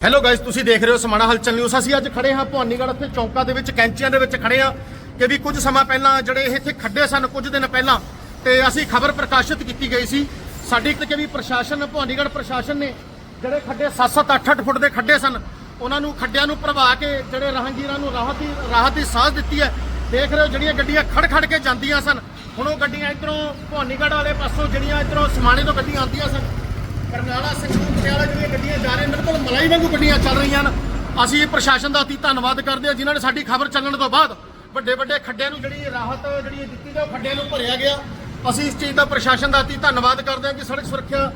Hello guys ਤੁਸੀਂ ਦੇਖ ਰਹੇ ਹੋ ਸਮਾਣਾ ਹਲਚਲ ਨਿਊਜ਼ ਅਸੀਂ ਅੱਜ ਖੜੇ ਹਾਂ ਭਵਾਨੀਗੜ੍ਹ ਇੱਥੇ ਚੌਂਕਾਂ ਦੇ ਵਿੱਚ, ਕੈਂਚੀਆਂ ਦੇ ਵਿੱਚ ਖੜੇ ਹਾਂ ਕਿ ਵੀ ਕੁਝ ਸਮਾਂ ਪਹਿਲਾਂ ਜਿਹੜੇ ਇੱਥੇ ਖੱਡੇ ਸਨ, ਕੁਝ ਦਿਨ ਪਹਿਲਾਂ ਤੇ ਅਸੀਂ ਖਬਰ ਪ੍ਰਕਾਸ਼ਿਤ ਕੀਤੀ ਗਈ ਸੀ। ਸਾਡੀ ਕਿ ਵੀ ਪ੍ਰਸ਼ਾਸਨ, ਭਵਾਨੀਗੜ੍ਹ ਪ੍ਰਸ਼ਾਸਨ ਨੇ ਜਿਹੜੇ ਖੱਡੇ 7-7 8-8 ਫੁੱਟ ਦੇ ਖੱਡੇ ਸਨ, ਉਹਨਾਂ ਨੂੰ ਖੱਡਿਆਂ ਨੂੰ ਭਰਵਾ ਕੇ ਜਿਹੜੇ ਰਾਹਗੀਰਾਂ ਨੂੰ ਰਾਹਤ ਦੀ ਰਾਹਤ ਦੀ ਸਾਹ ਦਿੱਤੀ ਹੈ। ਦੇਖ ਰਹੇ ਹੋ ਜਿਹੜੀਆਂ ਗੱਡੀਆਂ ਖੜ ਖੜ ਕੇ ਜਾਂਦੀਆਂ ਸਨ। ਹੁਣ ਉਹ ਗੱਡੀਆਂ ਇਧਰੋਂ ਭਵਾਨੀਗੜ੍ਹ ਵਾਲੇ ਪਾਸੋਂ ਜਿਹੜੀਆਂ ਇਧਰੋਂ ਸਮਾਣੇ ਤੋਂ ਗੱਡੀਆਂ ਆਉਂਦੀਆਂ ਸਨ। ਕਰਨਾਲਾ ਸੰਗਰੂਰ ਪਟਿਆਲਾ ਜਿਹੜੀਆਂ ਗੱਡੀਆਂ ਜਾ ਰਹੀਆਂ ਬਿਲਕੁਲ ਮਲਾਈ ਵਾਂਗੂ ਗੱਡੀਆਂ ਚੱਲ ਰਹੀਆਂ ਹਨ ਅਸੀਂ ਪ੍ਰਸ਼ਾਸਨ ਦਾ ਅਤੀ ਧੰਨਵਾਦ ਕਰਦੇ ਹਾਂ, ਜਿਨ੍ਹਾਂ ਨੇ ਸਾਡੀ ਖਬਰ ਚੱਲਣ ਤੋਂ ਬਾਅਦ ਵੱਡੇ ਵੱਡੇ ਖੱਡਿਆਂ ਨੂੰ ਜਿਹੜੀ ਰਾਹਤ ਜਿਹੜੀ ਦਿੱਤੀ ਜਾ ਖੱਡਿਆਂ ਨੂੰ ਭਰਿਆ ਗਿਆ। ਅਸੀਂ ਇਸ ਚੀਜ਼ ਦਾ ਪ੍ਰਸ਼ਾਸਨ ਦਾ ਅਤੀ ਧੰਨਵਾਦ ਕਰਦੇ ਹਾਂ ਕਿ ਸੜਕ ਸੁਰੱਖਿਆ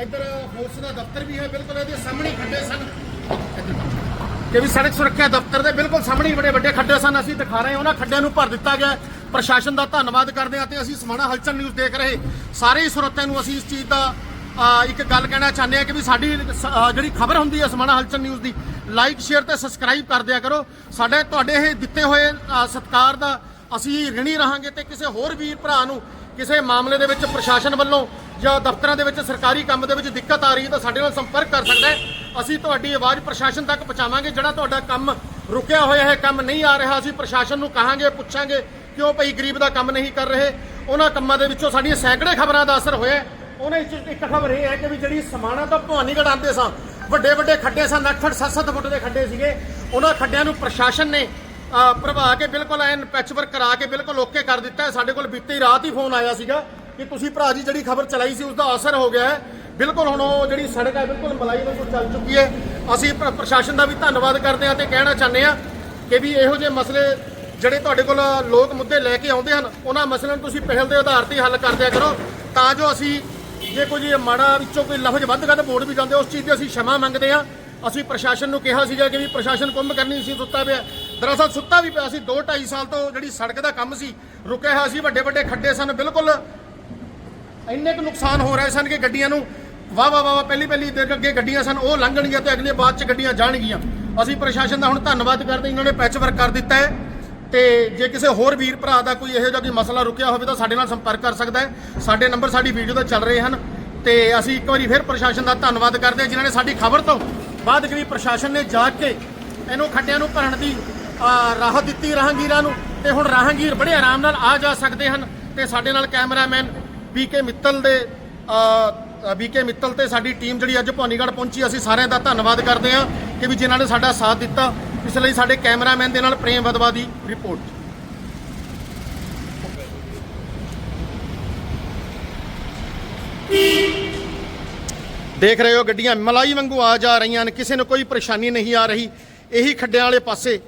ਇੱਧਰ ਫੋਰਸ ਦਾ ਦਫ਼ਤਰ ਵੀ ਹੈ, ਬਿਲਕੁਲ ਇਹਦੇ ਸਾਹਮਣੇ ਖੱਡੇ ਸਨ। ਕਿ ਵੀ ਸੜਕ ਸੁਰੱਖਿਆ ਦਫ਼ਤਰ ਦੇ ਬਿਲਕੁਲ ਸਾਹਮਣੇ ਹੀ ਬੜੇ ਵੱਡੇ ਖੱਡੇ ਸਨ। ਅਸੀਂ ਦਿਖਾ ਰਹੇ ਹਾਂ, ਉਹਨਾਂ ਖੱਡਿਆਂ ਨੂੰ ਭਰ ਦਿੱਤਾ ਗਿਆ ਪ੍ਰਸ਼ਾਸਨ ਦਾ ਧੰਨਵਾਦ ਕਰਦੇ ਹਾਂ ਤੇ ਅਸੀਂ ਸਮਾਣਾ ਹਲਚਲ ਨਿਊਜ਼ ਦੇਖ ਰਹੇ। ਸਾਰੇ ਹੀ ਸਰੋਤਿਆਂ ਨੂੰ ਅਸੀਂ ਇਸ ਚੀਜ਼ ਦਾ ਇੱਕ ਗੱਲ ਕਹਿਣਾ ਚਾਹੁੰਦੇ ਹਾਂ ਕਿ ਵੀ ਸਾਡੀ ਸ- ਜਿਹੜੀ ਖਬਰ ਹੁੰਦੀ ਹੈ ਸਮਾਣਾ ਹਲਚਲ ਨਿਊਜ਼ ਦੀ ਲਾਈਕ ਸ਼ੇਅਰ ਤੇ ਸਬਸਕ੍ਰਾਈਬ ਕਰ ਦਿਆ ਕਰੋ। ਸਾਡੇ ਤੁਹਾਡੇ ਇਹ ਦਿੱਤੇ ਹੋਏ ਅ, ਸਤਿਕਾਰ ਦਾ ਅਸੀਂ ਰਿਣੀ ਰਹਾਂਗੇ ਤੇ ਕਿਸੇ ਹੋਰ ਵੀਰ ਭਰਾ ਨੂੰ ਕਿਸੇ ਮਾਮਲੇ ਦੇ ਵਿੱਚ ਪ੍ਰਸ਼ਾਸਨ ਵੱਲੋਂ ਜਾਂ ਦਫ਼ਤਰਾਂ ਦੇ ਵਿੱਚ ਸਰਕਾਰੀ ਕੰਮ ਦੇ ਵਿੱਚ ਦਿੱਕਤ ਆ ਰਹੀ ਹੈ ਤਾਂ ਸਾਡੇ ਨਾਲ ਸੰਪਰਕ ਕਰ ਸਕਦਾ ਹੈ। ਅਸੀਂ ਤੁਹਾਡੀ ਆਵਾਜ਼ ਪ੍ਰਸ਼ਾਸਨ ਤੱਕ ਪਹੁੰਚਾਵਾਂਗੇ ਜਿਹੜਾ ਤੁਹਾਡਾ ਕੰਮ ਰੁਕਿਆ ਹੋਇਆ ਹੈ ਕੰਮ ਨਹੀਂ ਆ ਰਿਹਾ ਅਸੀਂ ਪ੍ਰਸ਼ਾਸਨ ਨੂੰ ਕਹਾਂਗੇ ਪੁੱਛਾਂਗੇ ਕਿ ਉਹ ਭਈ ਗਰੀਬ ਦਾ ਕੰਮ ਨਹੀਂ ਕਰ ਰਹੇ। ਉਹਨਾਂ ਕੰਮਾਂ ਦੇ ਵਿੱਚੋਂ ਸਾਡੀਆਂ ਸੈਂਕੜੇ ਖਬਰਾਂ ਦਾ ਅਸਰ ਹੋਇਆ ਉਹਨਾਂ ਵਿੱਚ ਇੱਕ ਖਬਰ ਇਹ ਹੈ ਕਿ ਵੀ ਜਿਹੜੀ ਸਮਾਣਾ ਤੋਂ ਭਵਾਨੀਗੜ੍ਹ ਆਉਂਦੇ ਸਾਂ ਵੱਡੇ ਵੱਡੇ ਖੱਡੇ ਸਨ 8-8 7-7 ਫੁੱਟ ਦੇ ਖੱਡੇ ਸੀਗੇ। ਉਹਨਾਂ ਖੱਡਿਆਂ ਨੂੰ ਪ੍ਰਸ਼ਾਸਨ ਨੇ ਅ, ਭਰਵਾ ਕੇ ਬਿਲਕੁਲ ਐਨ ਪੈਚਵਰਕ ਕਰਾ ਕੇ ਬਿਲਕੁਲ ਓਕੇ ਕਰ ਦਿੱਤਾ ਹੈ। ਸਾਡੇ ਕੋਲ ਬੀਤੀ ਰਾਤ ਹੀ ਫੋਨ ਆਇਆ ਸੀਗਾ ਕਿ ਤੁਸੀਂ ਭਰਾ ਜੀ ਜਿਹੜੀ ਖਬਰ ਚਲਾਈ ਸੀ ਉਸ ਦਾ ਅਸਰ ਹੋ ਗਿਆ ਹੈ। ਬਿਲਕੁਲ ਹੁਣ ਉਹ ਜਿਹੜੀ ਸੜਕ ਹੈ ਬਿਲਕੁਲ ਮਲਾਈ ਵਾਂਗੂ ਚੱਲ ਚੁੱਕੀ ਹੈ। ਅਸੀਂ ਪ੍ਰਸ਼ਾਸਨ ਦਾ ਵੀ ਧੰਨਵਾਦ ਕਰਦੇ ਹਾਂ ਤੇ ਕਹਿਣਾ ਚਾਹੁੰਦੇ ਹਾਂ ਕਿ ਵੀ ਇਹੋ ਜਿਹੇ ਮਸਲੇ ਜਿਹੜੇ ਤੁਹਾਡੇ ਕੋਲ ਲੋਕ ਮੁੱਦੇ ਲੈ ਕੇ ਆਉਂਦੇ ਹਨ ਉਹਨਾਂ ਮਸਲਿਆਂ ਨੂੰ ਤੁਸੀਂ ਪਹਿਲ ਦੇ ਆਧਾਰ ਤੇ ਹੱਲ ਕਰਦਿਆ ਕਰੋ। ਤਾਂ ਜੋ ਅਸੀਂ ਜੇ ਕੋਈ ਮਾੜਾ ਵਿੱਚੋਂ ਕੋਈ ਲਫ਼ਜ਼ ਵੱਧ ਗਿਆ ਤਾਂ ਬੋਰਡ ਵੀ ਜਾਂਦੇ ਉਸ ਚੀਜ਼ ਦੀ ਅਸੀਂ ਸ਼ਮਾ ਮੰਗਦੇ ਆ। ਅਸੀਂ ਪ੍ਰਸ਼ਾਸਨ ਨੂੰ ਕਿਹਾ ਸੀਗਾ ਕਿ ਵੀ ਪ੍ਰਸ਼ਾਸਨ ਕੁੰਭ ਕਰਨੀ ਸੀ, ਸੁੱਤਾ ਪਿਆ। ਦਰਅਸਲ ਸੁੱਤਾ ਵੀ ਪਿਆ ਸੀ 2 2.5 ਸਾਲ ਤੋਂ ਜਿਹੜੀ ਸੜਕ ਦਾ ਕੰਮ ਸੀ, ਰੁਕਿਆ ਹੋਇਆ ਸੀ, ਵੱਡੇ ਵੱਡੇ ਖੱਡੇ ਸਨ, ਬਿਲਕੁਲ ਇੰਨੇ ਕੁ ਨੁਕਸਾਨ ਹੋ ਰਹੇ ਸਨ ਕਿ ਗੱਡੀਆਂ ਨੂੰ ਵਾ ਵਾ ਵਾ ਪਹਿਲੀ ਪਹਿਲੀ ਦੇ ਅੱਗੇ ਗੱਡੀਆਂ ਸਨ, ਉਹ ਲੰਘਣਗੀਆਂ ਤੇ ਅਗਲੇ ਬਾਅਦ ਚ ਗੱਡੀਆਂ ਜਾਣਗੀਆਂ। ਅਸੀਂ ਪ੍ਰਸ਼ਾਸਨ ਦਾ ਹੁਣ ਧੰਨਵਾਦ ਕਰਦੇ ਇਹਨਾਂ ਨੇ ਪੈਚ ਵਰਕ ਕਰ ਦਿੱਤਾ ਹੈ। ਤੇ ਜੇ ਕਿਸੇ ਹੋਰ ਵੀਰ ਭਰਾ ਦਾ ਕੋਈ ਇਹੋ ਜਿਹਾ ਕੋਈ ਮਸਲਾ ਰੁਕਿਆ ਹੋਵੇ ਤਾਂ ਸਾਡੇ ਨਾਲ ਸੰਪਰਕ ਕਰ ਸਕਦਾ ਹੈ। ਸਾਡੇ ਨੰਬਰ ਸਾਡੀ ਵੀਡੀਓ ਤੇ ਚੱਲ ਰਹੇ ਹਨ ਤੇ ਅਸੀਂ ਇੱਕ ਵਾਰੀ ਫਿਰ ਪ੍ਰਸ਼ਾਸਨ ਦਾ ਧੰਨਵਾਦ ਕਰਦੇ ਹਾਂ ਜਿਨ੍ਹਾਂ ਨੇ ਸਾਡੀ ਖਬਰ ਤੋਂ ਬਾਅਦ ਕਿ ਪ੍ਰਸ਼ਾਸਨ ਨੇ ਜਾ ਕੇ ਇਹਨੂੰ ਖੱਡਿਆਂ ਨੂੰ ਭਰਨ ਦੀ ਰਾਹਤ ਦਿੱਤੀ ਰਾਹਗੀਰਾਂ ਨੂੰ ਤੇ ਹੁਣ ਰਾਹਗੀਰ ਬੜੇ ਆਰਾਮ ਨਾਲ ਆ ਜਾ ਸਕਦੇ ਹਨ ਤੇ ਸਾਡੇ ਨਾਲ ਕੈਮਰਾਮੈਨ ਬੀਕੇ ਮਿੱਤਲ ਦੇ ਬੀਕੇ ਮਿੱਤਲ ਤੇ ਸਾਡੀ ਟੀਮ ਜਿਹੜੀ ਅੱਜ ਭਵਾਨੀਗੜ੍ਹ ਪਹੁੰਚੀ, ਅਸੀਂ ਸਾਰਿਆਂ ਦਾ ਧੰਨਵਾਦ ਕਰਦੇ ਹਾਂ ਕਿ ਵੀ ਜਿਨ੍ਹਾਂ ਨੇ ਸਾਡਾ ਸਾਥ ਦਿੱਤਾ। ਇਸ ਲਈ ਸਾਡੇ ਕੈਮਰਾਮੈਨ ਦੇ ਨਾਲ ਪ੍ਰੇਮ ਵਦਵਾ ਦੀ ਰਿਪੋਰਟ। ਦੇਖ ਰਹੇ ਹੋ ਗੱਡੀਆਂ ਮਲਾਈ ਵਾਂਗੂ ਆ ਜਾ ਰਹੀਆਂ ਨੇ, ਕਿਸੇ ਨੂੰ ਕੋਈ ਪਰੇਸ਼ਾਨੀ ਨਹੀਂ ਆ ਰਹੀ। ਇਹੀ ਖੱਡਿਆਂ ਵਾਲੇ ਪਾਸੇ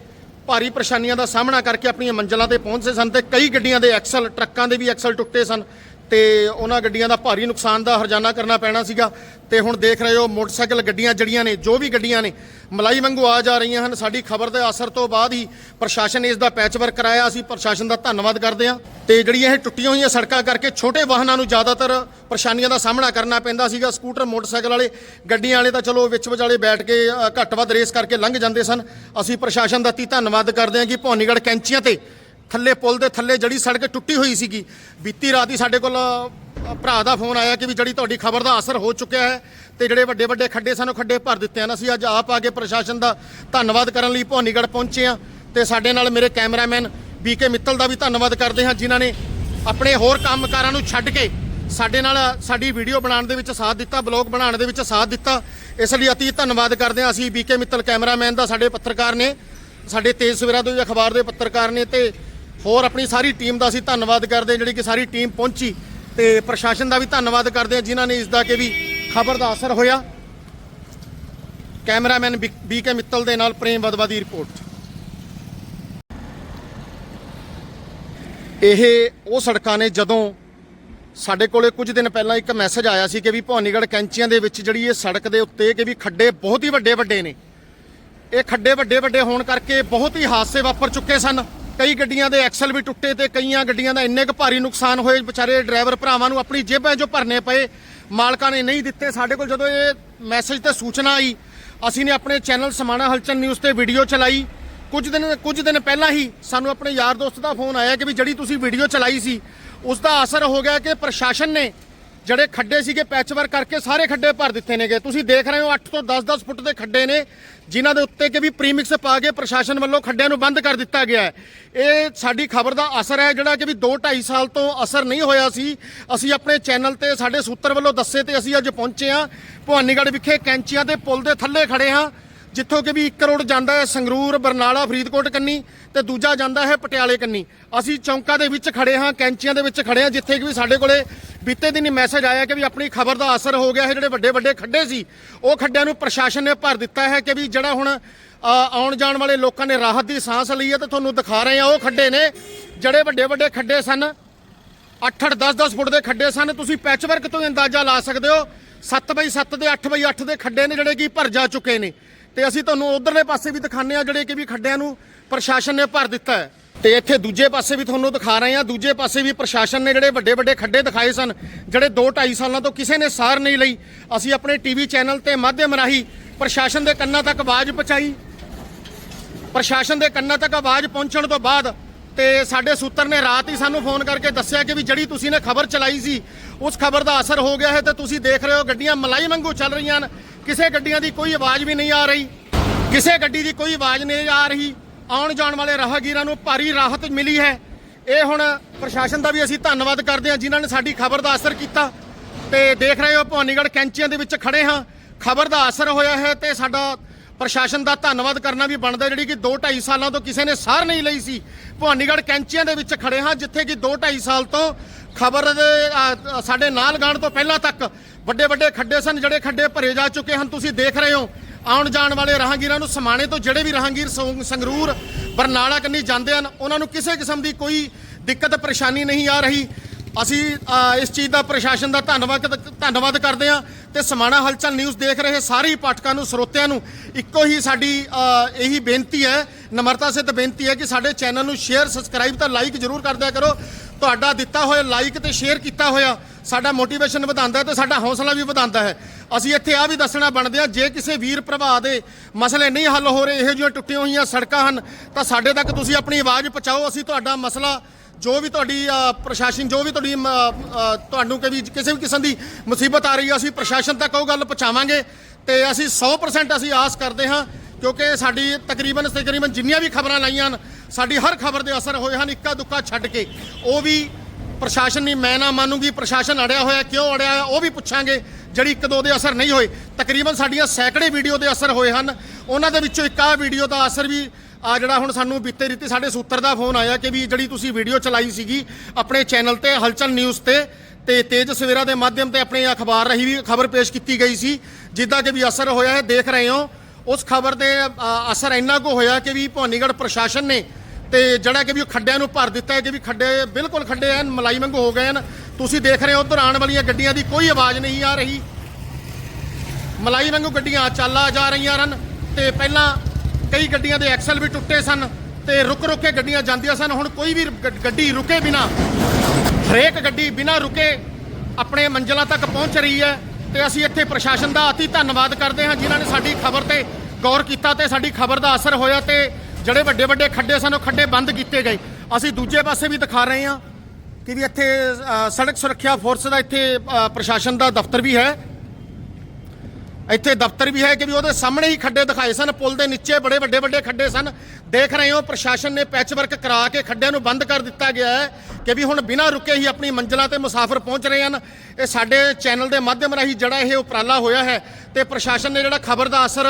ਭਾਰੀ ਪਰੇਸ਼ਾਨੀਆਂ ਦਾ ਸਾਹਮਣਾ ਕਰਕੇ ਆਪਣੀਆਂ ਮੰਜ਼ਲਾਂ ਤੇ ਪਹੁੰਚੇ ਸਨ ਤੇ ਕਈ ਗੱਡੀਆਂ ਦੇ ਐਕਸਲ, ਟਰੱਕਾਂ ਦੇ ਵੀ ਐਕਸਲ ਟੁੱਟੇ ਸਨ। ਤੇ ਉਹਨਾਂ ਗੱਡੀਆਂ ਦਾ ਭਾਰੀ ਨੁਕਸਾਨ ਦਾ ਹਰਜਾਨਾ ਕਰਨਾ ਪੈਣਾ ਸੀਗਾ। ਤੇ ਹੁਣ ਦੇਖ ਰਹੇ ਹੋ ਮੋਟਰਸਾਈਕਲ ਗੱਡੀਆਂ ਜੜੀਆਂ ਨੇ, ਜੋ ਵੀ ਗੱਡੀਆਂ ਨੇ, ਮਲਾਈ ਵਾਂਗੂ ਆ ਜਾ ਰਹੀਆਂ ਹਨ। ਸਾਡੀ ਖਬਰ ਦੇ ਅਸਰ ਤੋਂ ਬਾਅਦ ਹੀ ਪ੍ਰਸ਼ਾਸਨ ਨੇ ਇਸ ਦਾ ਪੈਚਵਰਕ ਕਰਾਇਆ। ਅਸੀਂ ਪ੍ਰਸ਼ਾਸਨ ਦਾ ਧੰਨਵਾਦ ਕਰਦੇ ਹਾਂ। ਤੇ ਜਿਹੜੀਆਂ ਇਹ ਟੁੱਟੀਆਂ ਹੋਈਆਂ ਸੜਕਾਂ ਕਰਕੇ ਛੋਟੇ ਵਾਹਨਾਂ ਨੂੰ ਜ਼ਿਆਦਾਤਰ ਪਰੇਸ਼ਾਨੀਆਂ ਦਾ ਸਾਹਮਣਾ ਕਰਨਾ ਪੈਂਦਾ ਸੀਗਾ। ਸਕੂਟਰ, ਮੋਟਰਸਾਈਕਲ ਵਾਲੇ, ਗੱਡੀਆਂ ਵਾਲੇ ਤਾਂ ਚਲੋ ਵਿੱਚ ਵਿਚਾਲੇ ਬੈਠ ਕੇ ਘੱਟ ਵੱਧ ਰੇਸ ਕਰਕੇ ਲੰਘ ਜਾਂਦੇ ਸਨ। ਅਸੀਂ ਪ੍ਰਸ਼ਾਸਨ ਦਾ ਤੀ ਧੰਨਵਾਦ ਕਰਦੇ ਹਾਂ ਕਿ ਭਵਾਨੀਗੜ੍ਹ ਕੈਂਚੀਆਂ ਤੇ ਥੱਲੇ ਪੁਲ ਦੇ ਥੱਲੇ ਜਿਹੜੀ ਸੜਕ ਟੁੱਟੀ ਹੋਈ ਸੀਗੀ। ਬੀਤੀ ਰਾਤ ਹੀ ਸਾਡੇ ਕੋਲ ਭਰਾ ਦਾ ਫੋਨ ਆਇਆ ਕਿ ਵੀ ਜਿਹੜੀ ਤੁਹਾਡੀ ਖਬਰ ਦਾ ਅਸਰ ਹੋ ਚੁੱਕਿਆ ਹੈ ਤੇ ਜਿਹੜੇ ਵੱਡੇ ਵੱਡੇ ਖੱਡੇ ਸਾਨੂੰ ਖੱਡੇ ਭਰ ਦਿੱਤੇ ਹਨ। ਅਸੀਂ ਅੱਜ ਆਪ ਆ ਕੇ ਪ੍ਰਸ਼ਾਸਨ ਦਾ ਧੰਨਵਾਦ ਕਰਨ ਲਈ ਭਵਾਨੀਗੜ੍ਹ ਪਹੁੰਚੇ ਹਾਂ ਤੇ ਸਾਡੇ ਨਾਲ ਮੇਰੇ ਕੈਮਰਾਮੈਨ ਬੀਕੇ ਮਿੱਤਲ ਦਾ ਵੀ ਧੰਨਵਾਦ ਕਰਦੇ ਹਾਂ, ਜਿਨ੍ਹਾਂ ਨੇ ਆਪਣੇ ਹੋਰ ਕੰਮਕਾਰਾਂ ਨੂੰ ਛੱਡ ਕੇ ਸਾਡੇ ਨਾਲ ਸਾਡੀ ਵੀਡੀਓ ਬਣਾਉਣ ਦੇ ਵਿੱਚ ਸਾਥ ਦਿੱਤਾ, ਬਲੌਗ ਬਣਾਉਣ ਦੇ ਵਿੱਚ ਸਾਥ ਦਿੱਤਾ। ਇਸ ਲਈ ਅਤੀ ਧੰਨਵਾਦ ਕਰਦੇ ਹਾਂ। ਅਸੀਂ ਬੀਕੇ ਮਿੱਤਲ ਕੈਮਰਾਮੈਨ ਦਾ, ਸਾਡੇ ਪੱਤਰਕਾਰ ਨੇ, ਸਾਡੇ ਤੇਜ਼ ਸਵੇਰਾ ਤੋਂ ਅਖਬਾਰ ਦੇ ਪੱਤਰਕਾਰ ਨੇ ਤੇ ਹੋਰ ਆਪਣੀ ਸਾਰੀ ਟੀਮ ਦਾ ਅਸੀਂ ਧੰਨਵਾਦ ਕਰਦੇ ਹਾਂ, ਜਿਹੜੀ ਕਿ ਸਾਰੀ ਟੀਮ ਪਹੁੰਚੀ ਤੇ ਪ੍ਰਸ਼ਾਸਨ ਦਾ ਵੀ ਧੰਨਵਾਦ ਕਰਦੇ ਹਾਂ, ਜਿਨ੍ਹਾਂ ਨੇ ਇਸ ਦਾ ਕਿ ਵੀ ਖਬਰ ਦਾ ਅਸਰ ਹੋਇਆ। ਕੈਮਰਾਮੈਨ ਬੀਕੇ ਮਿੱਤਲ ਦੇ ਨਾਲ ਪ੍ਰੇਮ ਵਦਵਾ ਦੀ ਰਿਪੋਰਟ। ਇਹ ਉਹ ਸੜਕਾਂ ਨੇ ਜਦੋਂ ਸਾਡੇ ਕੋਲੇ ਕੁਝ ਦਿਨ ਪਹਿਲਾਂ ਇੱਕ ਮੈਸੇਜ ਆਇਆ ਸੀ ਕਿ ਵੀ ਭਵਾਨੀਗੜ੍ਹ ਕੈਂਚੀਆਂ ਦੇ ਵਿੱਚ ਜਿਹੜੀ ਇਹ ਸੜਕ ਦੇ ਉੱਤੇ ਕਿ ਵੀ ਖੱਡੇ ਬਹੁਤ ਹੀ ਵੱਡੇ ਵੱਡੇ ਨੇ। ਇਹ ਖੱਡੇ ਵੱਡੇ ਵੱਡੇ ਹੋਣ ਕਰਕੇ ਬਹੁਤ ਹੀ ਹਾਦਸੇ ਵਾਪਰ ਚੁੱਕੇ ਸਨ। ਕਈ ਗੱਡੀਆਂ ਦੇ ਐਕਸਲ ਵੀ ਟੁੱਟੇ ਤੇ ਕਈਆਂ ਗੱਡੀਆਂ ਦਾ ਇੰਨੇ ਕੁ ਭਾਰੀ ਨੁਕਸਾਨ ਹੋਏ, ਵਿਚਾਰੇ ਡਰਾਈਵਰ ਭਰਾਵਾਂ ਨੂੰ ਆਪਣੀ ਜੇਬਾਂ 'ਚੋਂ ਭਰਨੇ ਪਏ, ਮਾਲਕਾਂ ਨੇ ਨਹੀਂ ਦਿੱਤੇ। ਸਾਡੇ ਕੋਲ ਜਦੋਂ ਇਹ ਮੈਸੇਜ ਤੇ ਸੂਚਨਾ ਆਈ, ਅਸੀਂ ਨੇ ਆਪਣੇ ਚੈਨਲ ਸਮਾਣਾ ਹਲਚਲ ਨਿਊਜ਼ ਤੇ ਵੀਡੀਓ ਚਲਾਈ। ਕੁਝ ਦਿਨ ਕੁਝ ਦਿਨ ਪਹਿਲਾਂ ਹੀ ਸਾਨੂੰ ਆਪਣੇ ਯਾਰ ਦੋਸਤ ਦਾ ਫੋਨ ਆਇਆ ਕਿ ਵੀ ਜਿਹੜੀ ਤੁਸੀਂ ਵੀਡੀਓ ਚਲਾਈ ਸੀ ਉਸ ਦਾ ਅਸਰ ਹੋ ਗਿਆ ਕਿ ਪ੍ਰਸ਼ਾਸਨ ਨੇ ਜਿਹੜੇ ਖੱਡੇ ਸੀਗੇ ਪੈਚਵਰ ਕਰਕੇ ਸਾਰੇ ਖੱਡੇ ਭਰ ਦਿੱਤੇ ਨੇਗੇ। ਤੁਸੀਂ ਦੇਖ ਰਹੇ ਹੋ 8 ਤੋਂ 10-10 ਫੁੱਟ ਦੇ ਖੱਡੇ ਨੇ, ਜਿਨ੍ਹਾਂ ਦੇ ਉੱਤੇ ਕਿ ਵੀ ਪ੍ਰੀਮਿਕਸ ਪਾ ਕੇ ਪ੍ਰਸ਼ਾਸਨ ਵੱਲੋਂ ਖੱਡਿਆਂ ਨੂੰ ਬੰਦ ਕਰ ਦਿੱਤਾ ਗਿਆ ਹੈ। ਇਹ ਸਾਡੀ ਖਬਰ ਦਾ ਅਸਰ ਹੈ, ਜਿਹੜਾ ਕਿ ਵੀ 2-2.5 ਸਾਲ ਤੋਂ ਅਸਰ ਨਹੀਂ ਹੋਇਆ ਸੀ। ਅਸੀਂ ਆਪਣੇ ਚੈਨਲ ਤੇ, ਸਾਡੇ ਸੂਤਰ ਵੱਲੋਂ ਦੱਸੇ ਤੇ ਅਸੀਂ ਅੱਜ ਪਹੁੰਚੇ ਹਾਂ। ਭਵਾਨੀਗੜ੍ਹ ਵਿਖੇ ਕੈਂਚੀਆਂ ਦੇ ਪੁਲ ਦੇ ਥੱਲੇ ਖੜੇ ਹਾਂ। ਜਿੱਥੋਂ ਕਿ ਵੀ 1 ਕਰੋੜ ਜਾਂਦਾ ਹੈ ਸੰਗਰੂਰ, ਬਰਨਾਲਾ, ਫਰੀਦਕੋਟ ਕੰਨੀ ਤੇ ਦੂਜਾ ਜਾਂਦਾ ਹੈ ਪਟਿਆਲੇ ਕੰਨੀ। ਅਸੀਂ ਚੌਂਕਾਂ ਦੇ ਵਿੱਚ ਖੜੇ ਹਾਂ, ਕੈਂਚੀਆਂ ਦੇ ਵਿੱਚ ਖੜੇ ਹਾਂ, ਜਿੱਥੇ ਕਿ ਵੀ ਸਾਡੇ ਕੋਲੇ ਬੀਤੇ ਦਿਨ ਹੀ ਮੈਸੇਜ ਆਇਆ ਕਿ ਵੀ ਆਪਣੀ ਖਬਰ ਦਾ ਅਸਰ ਹੋ ਗਿਆ ਹੈ, ਜਿਹੜੇ ਵੱਡੇ ਵੱਡੇ ਖੱਡੇ ਸੀ, ਉਹ ਖੱਡਿਆਂ ਨੂੰ ਪ੍ਰਸ਼ਾਸਨ ਨੇ ਭਰ ਦਿੱਤਾ ਹੈ ਕਿ ਵੀ ਜਿਹੜਾ ਹੁਣ ਆਉਣ ਜਾਣ ਵਾਲੇ ਲੋਕਾਂ ਨੇ ਰਾਹਤ ਦੀ ਸਾਹ ਲਈ ਹੈ ਤੇ ਤੁਹਾਨੂੰ ਦਿਖਾ ਰਹੇ ਹਾਂ, ਉਹ ਖੱਡੇ ਨੇ, ਜਿਹੜੇ ਵੱਡੇ ਵੱਡੇ ਖੱਡੇ ਸਨ 8-8 10-10 ਫੁੱਟ ਦੇ ਖੱਡੇ ਸਨ, ਤੁਸੀਂ ਪੈਚਵਰਕ ਤੋਂ ਹੀ ਅੰਦਾਜ਼ਾ ਲਾ ਸਕਦੇ ਹੋ 7 ਬਾਈ 7 ਦੇ 8 ਬਾਈ 8 ਦੇ ਖੱਡੇ ਨੇ, ਜਿਹੜੇ ਕਿ ਭਰ ਜਾ ਚੁੱਕੇ ਨੇ। ਤੇ ਅਸੀਂ ਤੁਹਾਨੂੰ ਉਧਰਲੇ ਪਾਸੇ ਵੀ ਦਿਖਾਣੇ ਆ ਜਿਹੜੇ ਕਿ ਵੀ ਖੱਡਿਆਂ ਨੂੰ ਪ੍ਰਸ਼ਾਸਨ ਨੇ ਭਰ ਦਿੱਤਾ ਹੈ। ਤੇ ਇੱਥੇ ਦੂਜੇ ਪਾਸੇ ਵੀ ਤੁਹਾਨੂੰ ਦਿਖਾ ਰਹੇ ਆ ਦੂਜੇ ਪਾਸੇ ਵੀ ਪ੍ਰਸ਼ਾਸਨ ਨੇ ਜਿਹੜੇ ਵੱਡੇ ਵੱਡੇ ਖੱਡੇ ਦਿਖਾਏ ਸਨ, ਜਿਹੜੇ 2-2.5 ਸਾਲਾਂ ਤੋਂ ਕਿਸੇ ਨੇ ਸਾਰ ਨਹੀਂ ਲਈ। ਅਸੀਂ ਆਪਣੇ ਟੀਵੀ ਚੈਨਲ ਤੇ ਮਾਧਿਅਮ ਰਾਹੀਂ ਪ੍ਰਸ਼ਾਸਨ ਦੇ ਕੰਨਾਂ ਤੱਕ ਆਵਾਜ਼ ਪਹੁੰਚਾਈ। ਪ੍ਰਸ਼ਾਸਨ ਦੇ ਕੰਨਾਂ ਤੱਕ ਆਵਾਜ਼ ਪਹੁੰਚਣ ਤੋਂ ਬਾਅਦ ਤੇ ਸਾਡੇ ਸੂਤਰ ਨੇ ਰਾਤ ਹੀ ਸਾਨੂੰ ਫੋਨ ਕਰਕੇ ਦੱਸਿਆ ਕਿ ਵੀ ਜਿਹੜੀ ਤੁਸੀਂ ਨੇ ਖਬਰ ਚਲਾਈ ਸੀ, ਉਸ ਖਬਰ ਦਾ ਅਸਰ ਹੋ ਗਿਆ ਹੈ ਤੇ ਤੁਸੀਂ ਦੇਖ ਰਹੇ ਹੋ ਗੱਡੀਆਂ ਮਲਾਈ ਵਾਂਗੂ ਚੱਲ ਰਹੀਆਂ ਹਨ। ਕਿਸੇ ਗੱਡੀਆਂ ਦੀ ਕੋਈ ਆਵਾਜ਼ ਵੀ ਨਹੀਂ ਆ ਰਹੀ, ਕਿਸੇ ਗੱਡੀ ਦੀ ਕੋਈ ਆਵਾਜ਼ ਨਹੀਂ ਆ ਰਹੀ, ਆਉਣ ਜਾਣ ਵਾਲੇ ਰਾਹਗੀਰਾਂ ਨੂੰ ਭਾਰੀ ਰਾਹਤ ਮਿਲੀ ਹੈ। ਇਹ ਹੁਣ ਪ੍ਰਸ਼ਾਸਨ ਦਾ ਵੀ ਅਸੀਂ ਧੰਨਵਾਦ ਕਰਦੇ ਹਾਂ, ਜਿਨ੍ਹਾਂ ਨੇ ਸਾਡੀ ਖਬਰ ਦਾ ਅਸਰ ਕੀਤਾ। ਤੇ ਦੇਖ ਰਹੇ ਹੋ, ਭਵਾਨੀਗੜ੍ਹ ਕੈਂਚੀਆਂ ਦੇ ਵਿੱਚ ਖੜੇ ਹਾਂ। ਖਬਰ ਦਾ ਅਸਰ ਹੋਇਆ ਹੈ ਤੇ ਸਾਡਾ ਪ੍ਰਸ਼ਾਸਨ ਦਾ ਧੰਨਵਾਦ ਕਰਨਾ ਵੀ ਬਣਦਾ ਜਿਹੜੀ ਕਿ 2.5 ਸਾਲਾਂ ਤੋਂ ਕਿਸੇ ਨੇ ਸਾਰ ਨਹੀਂ ਲਈ ਸੀ। ਭਵਾਨੀਗੜ੍ਹ ਕੈਂਚੀਆਂ ਦੇ ਵਿੱਚ ਖੜੇ ਹਾਂ, ਜਿੱਥੇ ਕਿ 2.5 ਸਾਲ ਤੋਂ ਖਬਰ ਦੇ ਸਾਡੇ ਨਾਲ ਗਾਣ ਤੋਂ ਪਹਿਲਾਂ ਤੱਕ ਵੱਡੇ ਵੱਡੇ ਖੱਡੇ ਸਨ, ਜਿਹੜੇ ਖੱਡੇ ਭਰੇ ਜਾ ਚੁੱਕੇ ਹਨ। ਤੁਸੀਂ ਦੇਖ ਰਹੇ ਹੋ, ਆਉਣ ਜਾਣ ਵਾਲੇ ਰਾਹਗੀਰਾਂ ਨੂੰ ਸਮਾਣੇ ਤੋਂ ਜਿਹੜੇ ਵੀ ਰਾਹਗੀਰ ਸੰ- ਸੰਗਰੂਰ, ਬਰਨਾਲਾ, ਕੰਨੀ ਜਾਂਦੇ ਹਨ, ਉਹਨਾਂ ਨੂੰ ਕਿਸੇ ਕਿਸਮ ਦੀ ਕੋਈ ਦਿੱਕਤ, ਪਰੇਸ਼ਾਨੀ ਨਹੀਂ ਆ ਰਹੀ। ਅਸੀਂ ਇਸ ਚੀਜ਼ ਦਾ ਪ੍ਰਸ਼ਾਸਨ ਦਾ ਧੰਨਵਾਦ ਧੰਨਵਾਦ ਕਰਦੇ ਹਾਂ ਤੇ ਸਮਾਣਾ ਹਲਚਲ ਨਿਊਜ਼ ਦੇਖ ਰਹੇ ਸਾਰੇ ਪਾਠਕਾਂ ਨੂੰ, ਸਰੋਤਿਆਂ ਨੂੰ ਇੱਕੋ ਹੀ ਸਾਡੀ ਇਹੀ ਬੇਨਤੀ ਹੈ, ਨਮਰਤਾ ਸਿੱਧ ਬੇਨਤੀ ਹੈ ਕਿ ਸਾਡੇ ਚੈਨਲ ਨੂੰ ਸ਼ੇਅਰ ਸਬਸਕ੍ਰਾਈਬ ਤਾਂ ਲਾਈਕ ਜ਼ਰੂਰ ਕਰ ਦਿਆ ਕਰੋ। ਤੁਹਾਡਾ ਦਿੱਤਾ ਹੋਇਆ ਲਾਈਕ ਤੇ ਸ਼ੇਅਰ ਕੀਤਾ ਹੋਇਆ, ਸਾਡਾ ਮੋਟੀਵੇਸ਼ਨ ਵਧਾਉਂਦਾ ਹੈ ਤੇ ਸਾਡਾ ਹੌਸਲਾ ਵੀ ਵਧਾਉਂਦਾ ਹੈ। ਅਸੀਂ ਇੱਥੇ ਆ ਵੀ ਦੱਸਣਾ ਬਣਦੇ ਆ, ਜੇ ਕਿਸੇ ਵੀਰ ਭਰਾ ਦੇ ਮਸਲੇ ਨਹੀਂ ਹੱਲ ਹੋ ਰਹੇ, ਇਹੋ ਜਿਹੀਆਂ ਟੁੱਟੀਆਂ ਹੋਈਆਂ ਸੜਕਾਂ ਹਨ, ਤਾਂ ਸਾਡੇ ਤੱਕ ਤੁਸੀਂ ਆਪਣੀ ਆਵਾਜ਼ ਪਹੁੰਚਾਓ, ਅਸੀਂ ਤੁਹਾਡਾ ਮਸਲਾ ਜੋ ਵੀ ਤੁਹਾਡੀ ਪ੍ਰਸ਼ਾਸਨ, ਜੋ ਵੀ ਤੁਹਾਡੀ ਤੁਹਾਨੂੰ ਕਿ ਕਿਸੇ ਵੀ ਕਿਸਮ ਦੀ ਮੁਸੀਬਤ ਆ ਰਹੀ ਹੈ, ਅਸੀਂ ਪ੍ਰਸ਼ਾਸਨ ਤੱਕ ਉਹ ਗੱਲ ਪਹੁੰਚਾਵਾਂਗੇ ਤੇ ਅਸੀਂ 100% ਅਸੀਂ ਆਸ ਕਰਦੇ ਹਾਂ, ਕਿਉਂਕਿ ਸਾਡੀ ਤਕਰੀਬਨ ਤਕਰੀਬਨ ਜਿੰਨੀਆਂ ਵੀ ਖਬਰਾਂ ਲਾਈਆਂ ਹਨ ਸਾਡੀ ਹਰ ਖਬਰ ਦੇ ਅਸਰ ਹੋਏ ਹਨ, ਇੱਕਾ ਦੁੱਕਾ ਛੱਡ ਕੇ। ਉਹ ਵੀ ਪ੍ਰਸ਼ਾਸਨ ਨਹੀਂ, ਮੈਂ ਨਾ ਮੰਨੂਗੀ, ਪ੍ਰਸ਼ਾਸਨ ਅੜਿਆ ਹੋਇਆ, ਕਿਉਂ ਅੜਿਆ ਹੋਇਆ, ਉਹ ਵੀ ਪੁੱਛਾਂਗੇ, ਜਿਹੜੀ ਇੱਕ ਦੋ ਦੇ ਅਸਰ ਨਹੀਂ ਹੋਏ। ਤਕਰੀਬਨ ਸਾਡੀਆਂ ਸੈਂਕੜੇ ਵੀਡੀਓ ਦੇ ਅਸਰ ਹੋਏ ਹਨ। ਉਹਨਾਂ ਦੇ ਵਿੱਚੋਂ ਇੱਕ ਆ ਵੀਡੀਓ ਦਾ ਅਸਰ ਵੀ ਆ ਜਿਹੜਾ ਹੁਣ ਸਾਨੂੰ ਬੀਤੇ ਰੀਤੇ ਸਾਡੇ ਸੂਤਰ ਦਾ ਫੋਨ ਆਇਆ ਕਿ ਵੀ ਜਿਹੜੀ ਤੁਸੀਂ ਵੀਡੀਓ ਚਲਾਈ ਸੀਗੀ, ਆਪਣੇ ਚੈਨਲ ਤੇ, ਹਲਚਲ ਨਿਊਜ਼ ਤੇ ਤੇ ਤੇਜ ਸਵੇਰਾ ਦੇ ਮਾਧਿਅਮ ਤੇ ਆਪਣੇ ਅਖਬਾਰ ਰਹੀ ਵੀ ਖਬਰ ਪੇਸ਼ ਕੀਤੀ ਗਈ ਸੀ, ਜਿੱਦਾਂ ਕਿ ਵੀ ਅਸਰ ਹੋਇਆ ਹੈ, ਦੇਖ ਰਹੇ ਹੋ। ਉਸ ਖਬਰ ਦੇ ਅਸਰ ਇੰਨਾ ਕੋ ਹੋਇਆ ਕਿ ਵੀ ਭਵਾਨੀਗੜ੍ਹ ਪ੍ਰਸ਼ਾਸਨ ਨੇ ਤੇ ਜਿਹੜਾ ਕਿ ਵੀ ਉਹ ਖੱਡਿਆਂ ਨੂੰ ਭਰ ਦਿੱਤਾ ਹੈ ਕਿ ਵੀ ਖੱਡੇ ਬਿਲਕੁਲ ਖੱਡੇ ਐਨ, ਮਲਾਈ ਵਾਂਗੂ ਹੋ ਗਏ ਹਨ ਤੁਸੀਂ ਦੇਖ ਰਹੇ ਹੋ ਉਧਰ ਆਉਣ ਵਾਲੀਆਂ ਗੱਡੀਆਂ ਦੀ ਕੋਈ ਆਵਾਜ਼ ਨਹੀਂ ਆ ਰਹੀ। ਮਲਾਈ ਵਾਂਗੂ ਗੱਡੀਆਂ ਚੱਲਾ ਜਾ ਰਹੀਆਂ ਹਨ ਤੇ ਪਹਿਲਾਂ ਕਈ ਗੱਡੀਆਂ ਦੇ ਐਕਸਲ ਵੀ ਟੁੱਟੇ ਸਨ ਤੇ ਰੁਕ ਰੁਕ ਕੇ ਗੱਡੀਆਂ ਜਾਂਦੀਆਂ ਸਨ। ਹੁਣ ਕੋਈ ਵੀ ਗੱਡੀ ਰੁਕੇ ਬਿਨਾ, ਹਰੇਕ ਗੱਡੀ ਬਿਨਾ ਰੁਕੇ ਆਪਣੇ ਮੰਜ਼ਲਾਂ ਤੱਕ ਪਹੁੰਚ ਰਹੀ ਹੈ ਤੇ ਅਸੀਂ ਇੱਥੇ ਪ੍ਰਸ਼ਾਸਨ ਦਾ ਅਤੀ ਧੰਨਵਾਦ ਕਰਦੇ ਹਾਂ ਜਿਨ੍ਹਾਂ ਨੇ ਸਾਡੀ ਖਬਰ ਤੇ ਗੌਰ ਕੀਤਾ ਤੇ ਸਾਡੀ ਖਬਰ ਦਾ ਅਸਰ ਹੋਇਆ ਤੇ ਜਿਹੜੇ ਵੱਡੇ ਵੱਡੇ ਖੱਡੇ ਸਨ, ਉਹ ਖੱਡੇ ਬੰਦ ਕੀਤੇ ਗਏ। ਅਸੀਂ ਦੂਜੇ ਪਾਸੇ ਵੀ ਦਿਖਾ ਰਹੇ ਹਾਂ ਕਿ ਵੀ ਇੱਥੇ ਸੜਕ ਸੁਰੱਖਿਆ ਫੋਰਸ ਦਾ ਇੱਥੇ ਪ੍ਰਸ਼ਾਸਨ ਦਾ ਦਫ਼ਤਰ ਵੀ ਹੈ। ਇੱਥੇ ਦਫ਼ਤਰ ਵੀ ਹੈ ਕਿ ਵੀ ਉਹਦੇ ਸਾਹਮਣੇ ਹੀ ਖੱਡੇ ਦਿਖਾਏ ਸਨ, ਪੁਲ ਦੇ ਨੀਚੇ ਬੜੇ ਵੱਡੇ ਵੱਡੇ ਖੱਡੇ ਸਨ। ਦੇਖ ਰਹੇ ਹੋ, ਪ੍ਰਸ਼ਾਸਨ ਨੇ ਪੈਚ ਵਰਕ ਕਰਾ ਕੇ ਖੱਡਿਆਂ ਨੂੰ ਬੰਦ ਕਰ ਦਿੱਤਾ ਗਿਆ ਹੈ ਕਿ ਵੀ ਹੁਣ ਬਿਨਾਂ ਰੁਕੇ ਹੀ ਆਪਣੀ ਮੰਜ਼ਲਾਂ ਤੇ ਮੁਸਾਫਰ ਪਹੁੰਚ ਰਹੇ ਹਨ। ਇਹ ਸਾਡੇ ਚੈਨਲ ਦੇ ਮਾਧਿਅਮ ਰਾਹੀਂ ਜਿਹੜਾ ਇਹ ਉਪਰਾਲਾ ਹੋਇਆ ਹੈ ਤੇ ਪ੍ਰਸ਼ਾਸਨ ਨੇ ਜਿਹੜਾ ਖਬਰ ਦਾ ਅਸਰ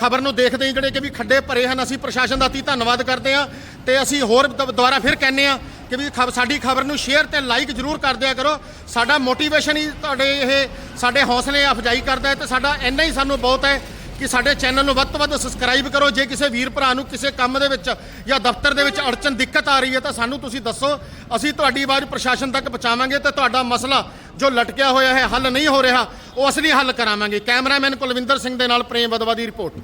ਖਬਰ ਨੂੰ ਦੇਖਦੇ ਹੀ ਜਿਹੜੇ ਕਿ ਵੀ ਖੱਡੇ ਭਰੇ ਹਨ, ਅਸੀਂ ਪ੍ਰਸ਼ਾਸਨ ਦਾ ਅਤੀ ਧੰਨਵਾਦ ਕਰਦੇ ਹਾਂ ਤੇ ਅਸੀਂ ਹੋਰ ਦ- ਦੁਬਾਰਾ ਫਿਰ ਕਹਿੰਨੇ ਆ ਕਿ ਵੀ ਖਬ- ਸਾਡੀ ਖਬਰ ਨੂੰ ਸ਼ੇਅਰ ਤੇ ਲਾਈਕ ਜ਼ਰੂਰ ਕਰ ਦਿਆ ਕਰੋ। ਸਾਡਾ ਮੋਟੀਵੇਸ਼ਨ ਹੀ ਤੁਹਾਡੇ ਇਹ, ਸਾਡੇ ਹੌਸਲੇ ਅਫਜਾਈ ਕਰਦਾ ਹੈ ਤੇ ਸਾਡਾ ਇੰਨਾ ਹੀ ਸਾਨੂੰ ਬਹੁਤ ਹੈ। ਕਿ ਸਾਡੇ ਚੈਨਲ ਨੂੰ ਵੱਧ ਤੋਂ ਵੱਧ ਸਬਸਕ੍ਰਾਈਬ ਕਰੋ। ਜੇ ਕਿਸੇ ਵੀਰ ਭਰਾ ਨੂੰ ਕਿਸੇ ਕੰਮ ਦੇ ਵਿੱਚ ਜਾਂ ਦਫ਼ਤਰ ਦੇ ਵਿੱਚ ਅੜਚਨ, ਦਿੱਕਤ ਆ ਰਹੀ ਹੈ, ਤਾਂ ਸਾਨੂੰ ਤੁਸੀਂ ਦੱਸੋ। ਅਸੀਂ ਤੁਹਾਡੀ ਆਵਾਜ਼ ਪ੍ਰਸ਼ਾਸਨ ਤੱਕ ਪਹੁੰਚਾਵਾਂਗੇ ਤੇ ਤੁਹਾਡਾ ਮਸਲਾ ਜੋ ਲਟਕਿਆ ਹੋਇਆ ਹੈ, ਹੱਲ ਨਹੀਂ ਹੋ ਰਿਹਾ, ਉਹ ਅਸਲੀ ਹੱਲ ਕਰਾਵਾਂਗੇ। ਕੈਮਰਾਮੈਨ ਕੁਲਵਿੰਦਰ ਸਿੰਘ ਦੇ ਨਾਲ ਪ੍ਰੇਮ ਬਦਵਾ ਦੀ ਰਿਪੋਰਟ।